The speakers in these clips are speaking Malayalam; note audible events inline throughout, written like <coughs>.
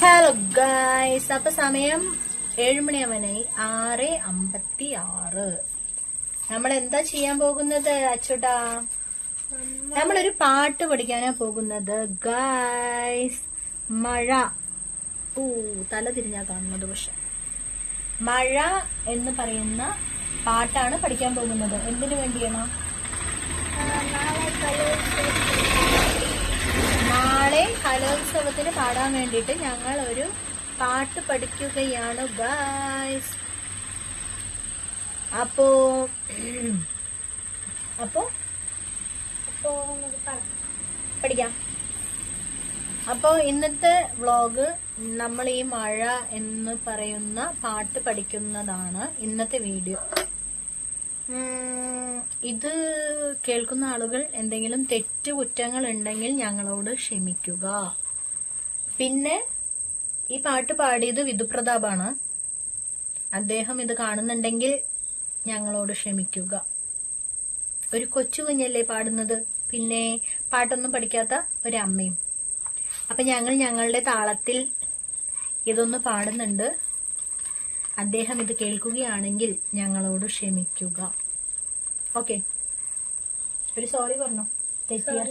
ഹലോ ഗായ്സ് അപ്പൊ സമയം ഏഴുമണിയാവാനായി ആറ് അമ്പത്തി ആറ് നമ്മൾ എന്താ ചെയ്യാൻ പോകുന്നത് അച്ചുട്ടാ? നമ്മളൊരു പാട്ട് പഠിക്കാനാ പോകുന്നത്. ഗായ്സ് മഴ. ഊ തല തിരിഞ്ഞാ കാണുന്നത് പക്ഷെ. മഴ എന്ന് പറയുന്ന പാട്ടാണ് പഠിക്കാൻ പോകുന്നത്. എന്തിനു വേണ്ടിയാണ്? നാളെ കലോത്സവത്തിന് പാടാൻ വേണ്ടിയിട്ട് ഞങ്ങൾ ഒരു പാട്ട് പഠിക്കുകയാണ് ഗായ്സ് അപ്പോ അപ്പോ പഠിക്കാം. അപ്പോ ഇന്നത്തെ വ്ളോഗ് നമ്മൾ ഈ മഴ എന്ന് പറയുന്ന പാട്ട് പഠിക്കുന്നതാണ് ഇന്നത്തെ വീഡിയോ ഇത് കേൾക്കുന്ന ആളുകൾ എന്തെങ്കിലും തെറ്റു കുറ്റങ്ങൾ ഉണ്ടെങ്കിൽ ഞങ്ങളോട് ക്ഷമിക്കുക. പിന്നെ ഈ പാട്ട് പാടിയത് വിധുപ്രതാപാണ്. അദ്ദേഹം ഇത് കാണുന്നുണ്ടെങ്കിൽ ഞങ്ങളോട് ക്ഷമിക്കുക. ഒരു കൊച്ചു കുഞ്ഞല്ലേ പാടുന്നത്? പിന്നെ പാട്ടൊന്നും പഠിക്കാത്ത ഒരു അമ്മയും അപ്പൊ ഞങ്ങൾ ഞങ്ങളുടെ താളത്തിൽ ഇതൊന്ന് പാടുന്നുണ്ട്. അദ്ദേഹം ഇത് കേൾക്കുകയാണെങ്കിൽ ഞങ്ങളോട് ക്ഷമിക്കുക. ഓക്കെ ഒരു സോറി പറഞ്ഞു. തെറ്റിയ?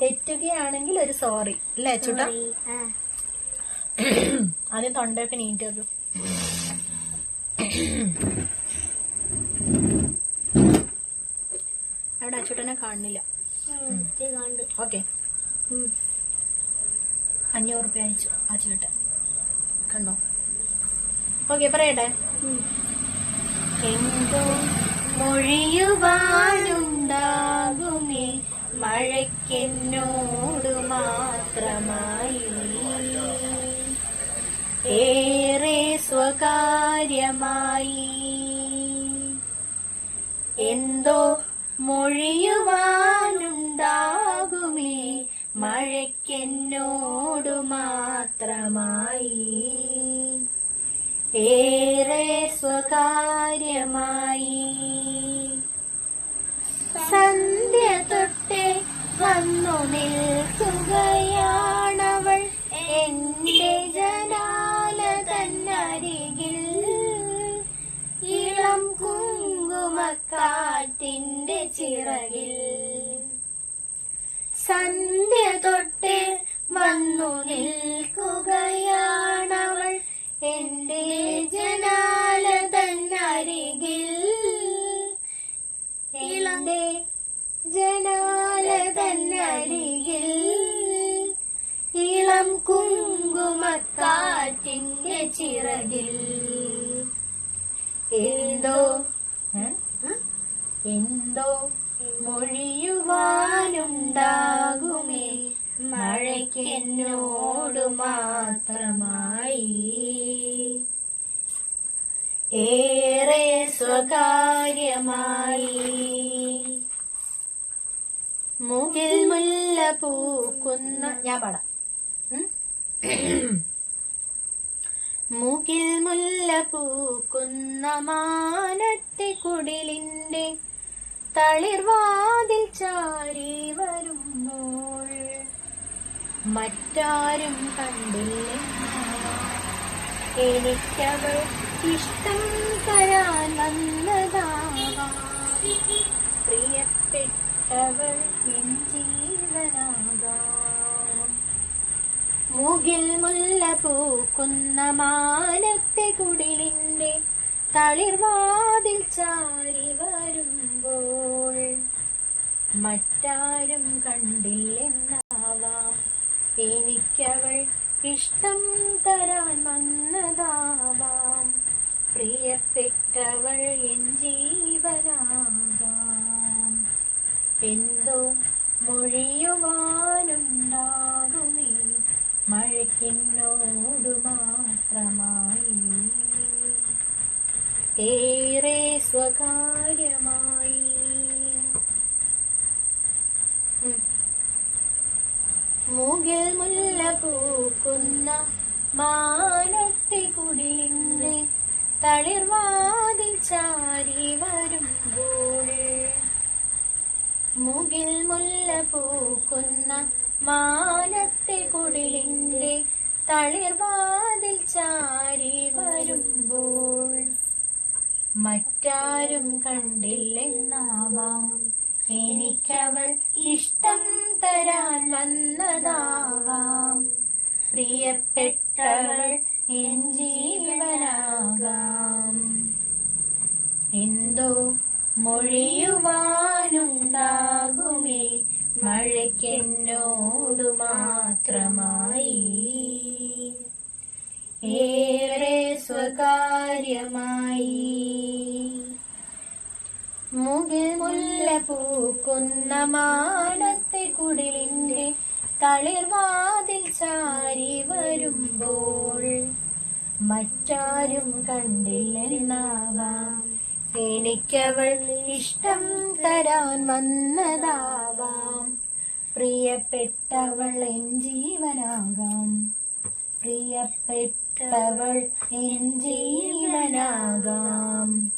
തെറ്റുകയാണെങ്കിൽ ഒരു സോറി അല്ലേ ചുട്ട ആദ്യം തൊണ്ടയൊക്കെ നീറ്റ് വെക്കും. അവിടെ അച്ചുട്ടനെ കാണുന്നില്ല. ഓക്കെ അഞ്ഞൂറ് റുപ്യ അയച്ചു ആ ചേട്ടൻ. കണ്ടോ? ഓക്കെ പറയട്ടെ. എന്തോ മൊഴിയുവാനുണ്ടാകുമേ? മഴയ്ക്കെന്നോട് മാത്രമായി. ഏറെ സ്വകാര്യമായി. എന്തോ മൊഴിയുവാനുണ്ടാകുമേ? മഴയ്ക്കെന്നോട് മാത്രമായി. ഏറെ സ്വകാര്യമായി. സന്ധ്യ തൊട്ടെ വന്നു നിൽക്കുകയാണവൾ. എന്റെ ജനാല തന്നരികിൽ ഇളം കുങ്കുമക്കാറ്റിന്റെ ചിറകിൽ. സന്ധ്യ തൊട്ടെ വന്നു നിൽക്കുകയാണവൾ കുങ്കുമക്കാറ്റിന്റെ ചിറകിൽ. എന്തോ? എന്തോ മൊഴിയുവാനുണ്ടാകുമേ. മഴയ്ക്കെന്നോട് മാത്രമായി. ഏറെ സ്വകാര്യമായി. മുകിൽ മുല്ല പൂക്കുന്ന ഞാൻ പാടാം? <coughs> മുകിൽ മുല്ല പൂക്കുന്ന മാനത്തെ കുടിലിന്റെ തളിർവാതിൽ ചാരി വരുമ്പോൾ മറ്റാരും കണ്ടില്ല? എനിക്കവൾ ഇഷ്ടം തരാൻ വന്നതാവാം. പ്രിയപ്പെട്ടവൾ എൻ ജീവനാകാം. മുകിൽ മുല്ല പൂക്കുന്ന മാനത്തെ കുടിലിന്റെ തളിർവാതിൽ ചാരി വരുമ്പോൾ മറ്റാരും കണ്ടില്ലെന്നാവാം. എനിക്കവൾ ഇഷ്ടം തരാൻ വന്നതാവാം. പ്രിയപ്പെട്ടവൾ എൻ ജീവനാകാം. എന്തോ മൊഴിയുവാനുണ്ടാകുമേ മഴയ്ക്കെന്നോട് മാത്രമായി ഏറെ സ്വകാര്യമായി. മുകിൽ മുല്ല പൂക്കുന്ന മാനത്തെ കുടിലിന്റെ തളിർവാതിൽ ചാരി വരുമ്പോൾ മുകിൽ മുല്ല പൂക്കുന്ന മാനത്തെ കുടിലിന്റെ തളിർവാതിൽ ചാരി വരുമ്പോൾ മറ്റാരും കണ്ടില്ലെന്നാവാം. എനിക്കവൾ ഇഷ്ടം തരാൻ വന്നതാവാം. പ്രിയപ്പെട്ടവൾ എൻ ജീവനാകാം. എന്തോ മൊഴിയുവാനുണ്ടാകുമേ. മഴയ്ക്കെന്നോടു മാത്രമായി ഏറെ സ്വകാര്യമായി. മുകിൽ മുല്ല പൂക്കുന്ന മാനത്തെ കുടിലിന്റെ തളിർവാതിൽ ചാരി വരുമ്പോൾ മറ്റാരും കണ്ടില്ലെന്നാവാം. എനിക്കവൾ ഇഷ്ടം തരാൻ വന്നതാവാം. പ്രിയപ്പെട്ടവൾ എൻ ജീവനാകാം. പ്രിയപ്പെട്ടവൾ എൻ ജീവനാകാം.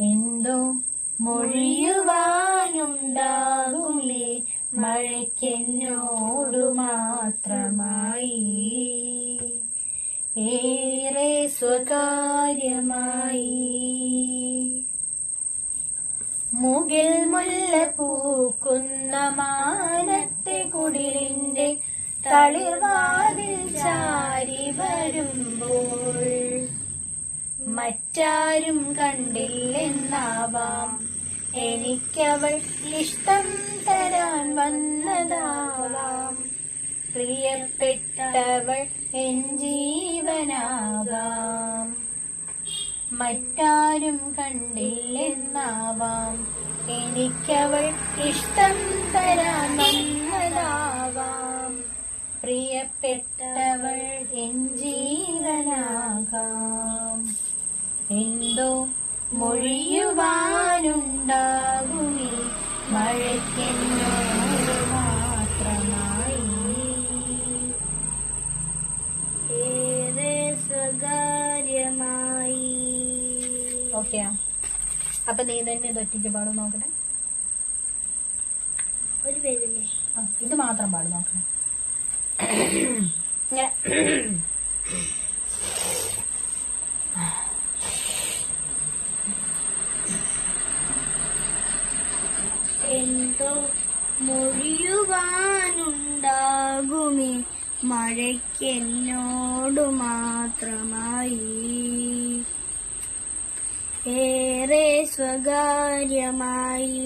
എന്തോ മൊഴിയുവാനുണ്ടാകുമേ? മഴയ്ക്കെന്നോടു മാത്രമായി. ഏറെ സ്വകാര്യമായി. മുകിൽ മുല്ല പൂക്കുന്ന മാനത്തെ കുടിലിന്റെ തളിർവാതിൽ ചാരി വരുമ്പോൾ മറ്റാരും കണ്ടില്ലെന്നാവാം. എനിക്കവൾ ഇഷ്ടം തരാൻ വന്നതാവാം. പ്രിയപ്പെട്ടവൾ എൻ ജീവനാവാം മറ്റാരും കണ്ടില്ലെന്നാവാം. എനിക്കവൾ ഇഷ്ടം തരാൻ വന്നതാവാം. പ്രിയപ്പെട്ടവൾ എൻ ജീവനാകാം. എന്തോ മൊഴിയുവാനുണ്ടാകുമി മഴയ്ക്കെന്നോട് മാത്രമായി. ഏറെ സ്വകാര്യമായി. ഓക്കെ. അപ്പൊ നീ തന്നെ ഇത് ഒറ്റയ്ക്ക് പാടും നോക്കണേ ഒരു പേരില്ലേ? ഇത് മാത്രം പാടും ഇങ്ങനെ എന്തോ മൊഴിയുവാനുണ്ടാകുമേ മഴയ്ക്കെന്നോടു മാത്രമായി. ഏറെ സ്വകാര്യമായി.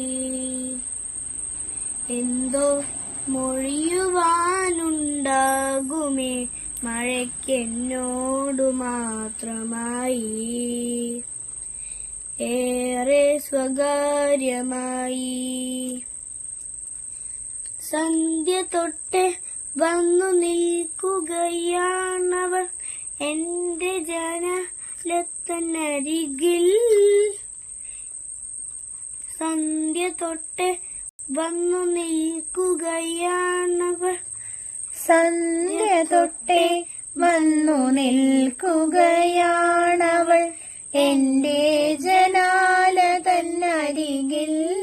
എന്തോ മൊഴിയുവാനുണ്ടാകുമേ. മഴയ്ക്കെന്നോടു മാത്രമായി. ഏറെ സ്വകാര്യമായി. സന്ധ്യ തൊട്ട് വന്നു നിൽക്കുകയാണവർ എന്റെ ജനലത്തനരികിൽ സന്ധ്യ തൊട്ട് വന്നു നിൽക്കുകയാണവൾ. സന്ധ്യ തൊട്ടേ വന്നു നിൽക്കുകയാണവൾ. എന്റെ ജനാല തന്നരികിൽ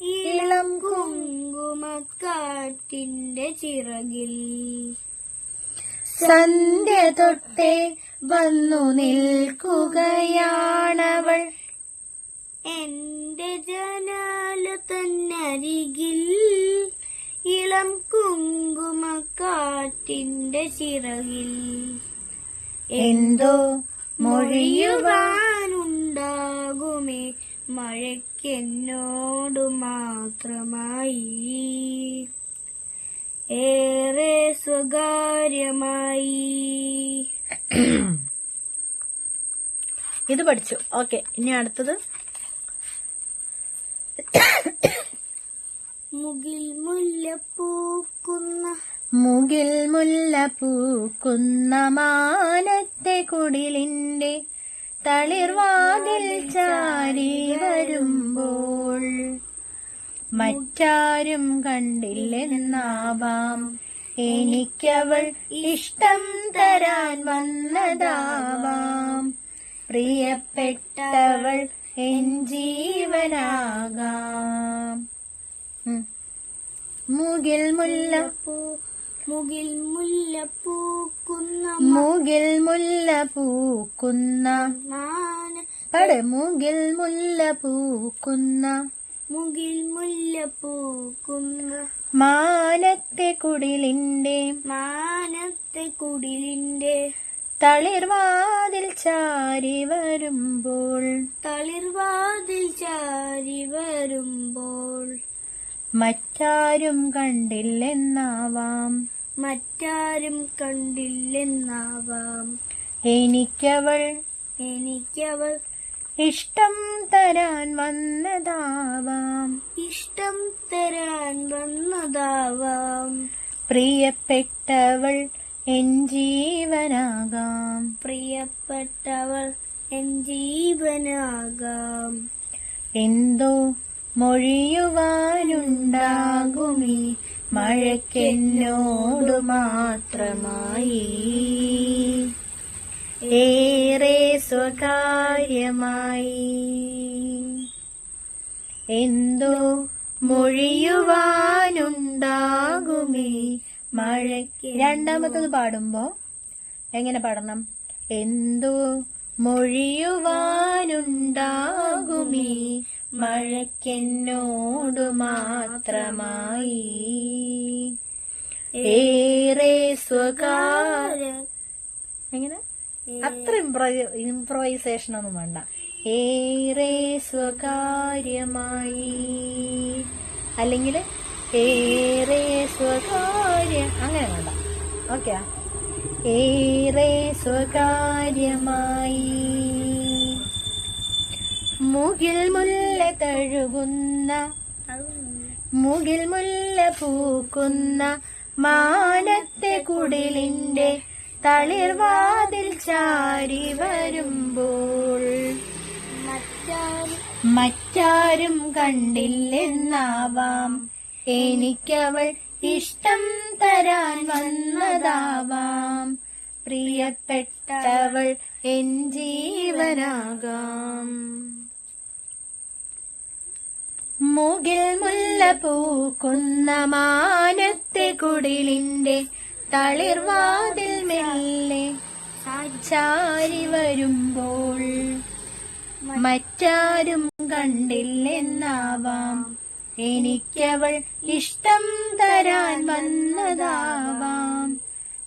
ഇളം കുങ്കുമക്കാട്ടിന്റെ ചിറകിൽ. സന്ധ്യ തൊട്ടേ വന്നു നിൽക്കുകയാണവൾ. എന്റെ ജനാല തന്നരികിൽ ഇളം കുങ്കുമക്കാറ്റിന്റെ ചിറകിൽ. എന്തോ മൊഴിയുവാ മൊഴിയുവാനുണ്ടാകുമേ മഴയ്ക്കെന്നോടു മാത്രമായി. ഏറെ സ്വകാര്യമായി. ഇത് പഠിച്ചു. ഓക്കെ ഇനി അടുത്തത്. മുകിൽ മുല്ലപ്പൂക്കുന്ന മുകിൽ മുല്ല പൂക്കുന്ന മാനത്തെ കുടിലിന്റെ തളിർവാതിൽ ചാരി വരുമ്പോൾ മറ്റാരും കണ്ടില്ലെന്നാവാം. എനിക്കവൾ ഇഷ്ടം തരാൻ വന്നതാവാം. പ്രിയപ്പെട്ടവൾ എൻ ജീവനാകാം. മുല്ലപ്പൂ മുകിൽ മുല്ല പൂ മുകിൽ മുല്ലപ്പൂക്കുന്ന മുകിൽ മുല്ല പൂക്കുന്ന മാന പട് മുകിൽ മുല്ല പൂക്കുന്ന മുകിൽ മുല്ല പൂക്കുന്ന മാനത്തെ കുടിലിന്റെ മാനത്തെ കുടിലിന്റെ തളിർവാതിൽ ചാരി വരുമ്പോൾ. തളിർവാതിൽ ചാരി വരുമ്പോൾ. മറ്റാരും കണ്ടില്ലെന്നാവാം. മറ്റാരും കണ്ടില്ലെന്നാവാം. എനിക്കവൾ എനിക്കവൾ ഇഷ്ടം തരാൻ വന്നതാവാം. ഇഷ്ടം തരാൻ വന്നതാവാം. പ്രിയപ്പെട്ടവൾ എൻ ജീവനാകാം. പ്രിയപ്പെട്ടവൾ എൻ ജീവനാകാം. എന്തോ മൊഴിയുവാനുണ്ടാകുമീ. മഴക്കെന്നോടു മാത്രമായി. ഏറെ സ്വകാര്യമായി. എന്തോ മൊഴിയുവാനുണ്ടാകുമേ. മഴയ്ക്ക് രണ്ടാമത്തത് പാടുമ്പോ എങ്ങനെ പാടണം? എന്തോ മൊഴിയുവാനുണ്ടാകുമേ. മഴയ്ക്കെന്നോട് മാത്രമായി. ഏറെ സ്വകാര്യ എങ്ങനെ? അത്ര ഇംപ്രൈ ഇംപ്രൈസേഷൻ ഒന്നും വേണ്ട. ഏറെ സ്വകാര്യമായി. അല്ലെങ്കിൽ ഏറെ സ്വകാര്യ അങ്ങനെ വേണ്ട. ഓക്കെ ഏറെ സ്വകാര്യമായി. മുകിൽ മുല്ല തഴുകുന്ന മുകിൽ മുല്ല പൂക്കുന്ന മാനത്തെ കുടിലിന്റെ തളിർവാതിൽ ചാരി വരുമ്പോൾ മറ്റാരും കണ്ടില്ലെന്നാവാം. എനിക്കവൾ ഇഷ്ടം തരാൻ വന്നതാവാം. പ്രിയപ്പെട്ടവൾ എൻ ജീവനാകാം. മുകിൽ മുല്ല പൂക്കുന്ന മാനത്തെ കുടിലിന്റെ തളിർവാതിൽ മെല്ലെ ചാരി വരുമ്പോൾ മറ്റാരും കണ്ടില്ലെന്നാവാം. എനിക്കവൾ ഇഷ്ടം തരാൻ വന്നതാവാം.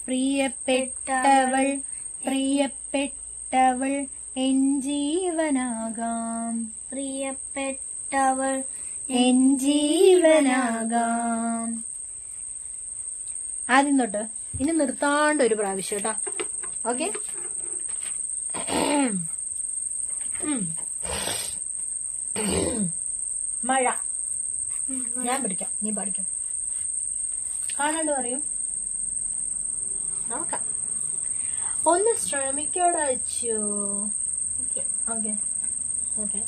പ്രിയപ്പെട്ടവൾ പ്രിയപ്പെട്ടവൾ എൻ ജീവനാകാം. പ്രിയപ്പെട്ടവൾ എൻ ജീവനാകാം. ആദ്യം തൊട്ട് ഇനി നിർത്താണ്ട് ഒരു പ്രാവശ്യം കേട്ടോ. ഓക്കെ? മഴ. ഞാൻ പിടിക്കാം നീ പഠിക്കാം. കാണാണ്ട് പറയും? നോക്കാം. ഒന്ന് ശ്രമിക്കോടാ അച്ചു. ഓക്കെ. ഓക്കെ.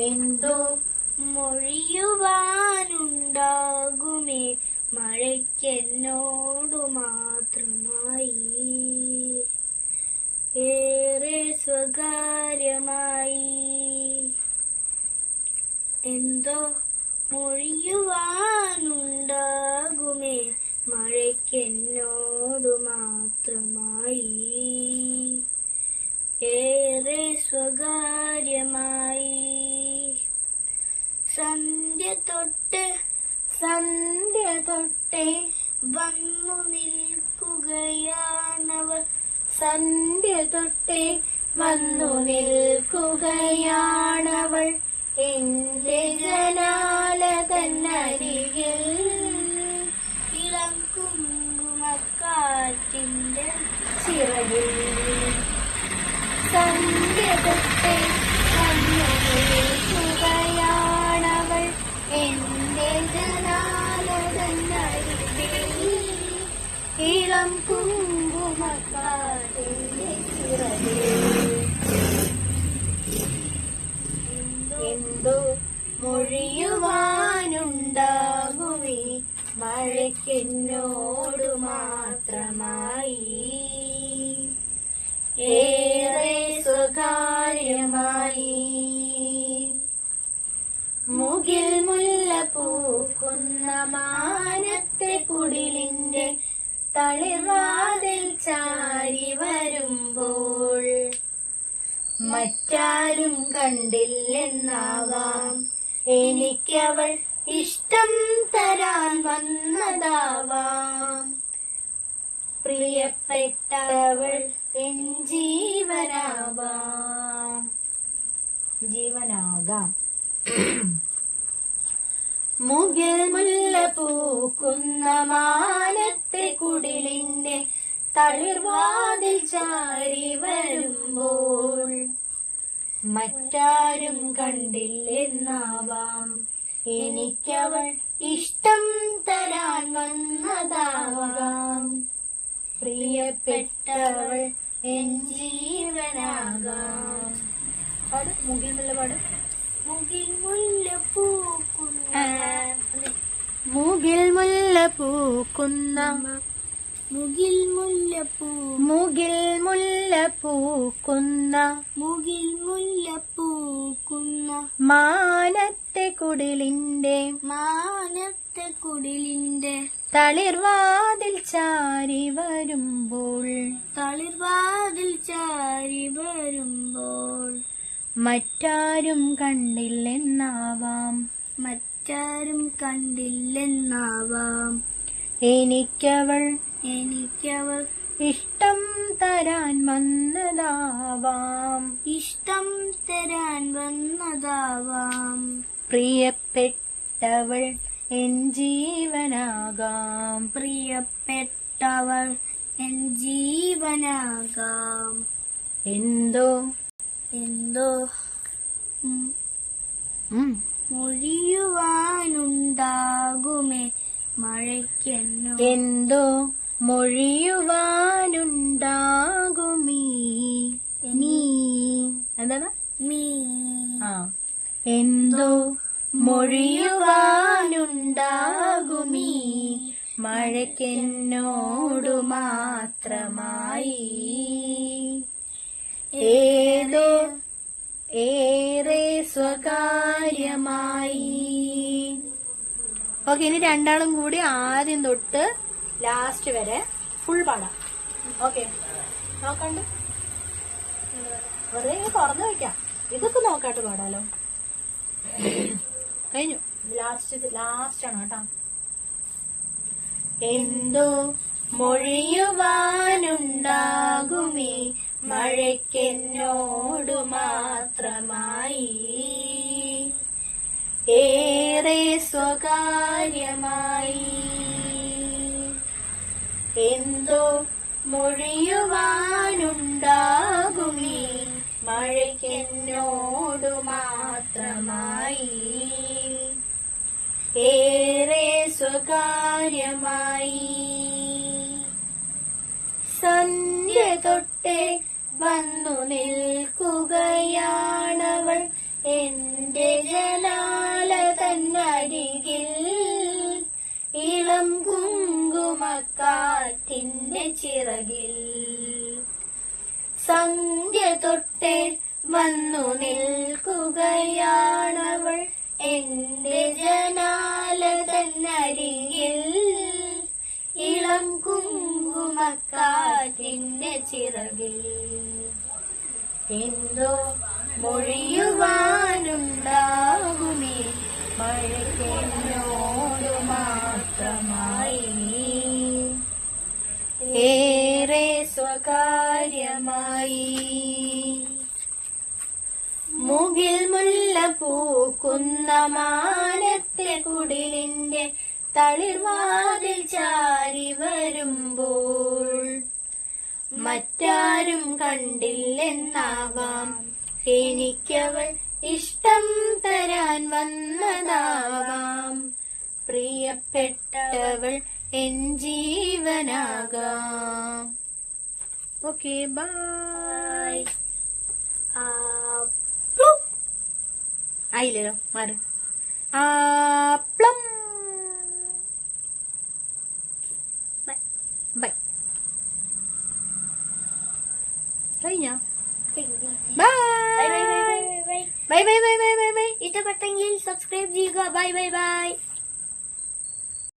എന്തോ മൊഴിയുവാനുണ്ടാകുമേ മഴയ്ക്കെന്നോടു മാത്രമായി ഏറെ സ്വകാര്യമായി. എന്തോ മൊഴിയുവാനുണ്ടാകുമേ എന്തോ മഴയ്ക്കെന്നോടു മാത്രമായി. ഏറെ സ്വകാര്യമായി. മുകിൽ മുല്ല പൂക്കുന്ന മാനത്തെ കുടിലിന്റെ തളിർവാതിൽ ചാരി വരുമ്പോൾ മറ്റാരും കണ്ടില്ലെന്നാവാം. എനിക്കവൾ ഇഷ്ടം തരാൻ വന്നതാവാം. പ്രിയപ്പെട്ടവൾ എൻ ജീവനാവാം. ജീവനാകാം. മുകിൽ മുല്ല പൂക്കുന്ന മാനത്തെ കുടിലിന്റെ തളിർവാതിൽ ചാരി വരുമ്പോൾ മറ്റാരും കണ്ടില്ലെന്നാവാം. എനിക്കവൾ ഇഷ്ടം തരാൻ വന്നതാവാം. പ്രിയപ്പെട്ടവൾ എൻ ജീവനാകാം. പാട് മുകിൽ പാട്. മുകിൽ മുല്ല പൂക്കുന്ന മുകിൽ മുല്ല പൂക്കുന്ന മുകിൽ മുല്ലപ്പൂ. പൂ മുകിൽ മുല്ല പൂക്കുന്ന മുകിൽ കുന്ന. മാനത്തെ കുടിലിന്റെ മാനത്തെ കുടിലിന്റെ തളിർവാതിൽ ചാരി വരുമ്പോൾ. തളിർവാതിൽ ചാരി വരുമ്പോൾ. മറ്റാരും കണ്ടില്ലെന്നാവാം. മറ്റാരും കണ്ടില്ലെന്നാവാം. എനിക്കവൾ എനിക്കവൾ ഇഷ്ടം തരാൻ വന്നതാവാം. ഇഷ്ടം തരാൻ വന്നതാവാം. പ്രിയപ്പെട്ടവൾ എൻ ജീവനാകാം. പ്രിയപ്പെട്ടവൾ എൻ ജീവനാകാം. എന്തോ? എന്തോ? മൊഴിയുവാനുണ്ടാകുമേ മഴയ്ക്കെന്നോ? എന്തോ? മൊഴിയുവാനുണ്ടാകുമീ. നീ. എന്താണ്? മീ ആ. എന്തോ മൊഴിയുവാനുണ്ടാകുമീ. മഴയ്ക്കെന്നോടു മാത്രമായി. ഏതോ ഏറെ സ്വകാര്യമായി. ഓക്കെ ഇനി രണ്ടാളും കൂടി ആദ്യം തൊട്ട് ലാസ്റ്റ് വരെ ഫുൾ പാടാം. ഓക്കെ നോക്കണ്ട്. വെറുതെ തുറന്നു വെക്കാം. ഇതൊക്കെ നോക്കാട്ട് പാടാലോ? കഴിഞ്ഞു. ലാസ്റ്റ് ലാസ്റ്റ് ആണ് കേട്ടോ. എന്തോ മൊഴിയുവാനുണ്ടാകുമേ. മഴയ്ക്കെന്നോടു മാത്രമായി. ഏറെ സ്വകാര്യമായി. എന്തോ മൊഴിയുവാനുണ്ടാകുമീ. മഴയ്ക്കെന്നോടു മാത്രമായി. ഏറെ സ്വകാര്യമായി. സന്ധ്യ തൊട്ടേ വന്നു നിൽക്കുകയാണവൾ. എന്റെ ജനാല തന്നരികിൽ കുങ്കുമക്കാറ്റിന്റെ ചിറകിൽ. സന്ധ്യ തൊട്ടേ വന്നു നിൽക്കുകയാണവൾ. എന്റെ ജനാലതന്നരിയിൽ ഇളം കുങ്കുമക്കാറ്റിന്റെ ചിറകിൽ. എന്തോ മൊഴിയുവാനുണ്ടാകുമേ? മഴയ്ക്കെന്നോട് മാത്രമായി സ്വകാര്യമായി മുകിൽ മുല്ല പൂക്കുന്ന മാനത്തെ കുടിലിന്റെ തളിർവാതിൽ ചാരി വരുമ്പോൾ മറ്റാരും കണ്ടില്ലെന്നാവാം. എനിക്കവൾ ഇഷ്ടം തരാൻ വന്നതാവാം. പ്രിയപ്പെട്ടവൾ എൻ ജീവനാകാം. Okay, bye. Uh, plum. Ahí le doy, madre. Uh, plum. Bye. Bye. Kayaknya. Bye. Bye bye bye bye bye bye. Bye bye bye bye bye bye. Itu patang subscribe juga. Bye bye bye.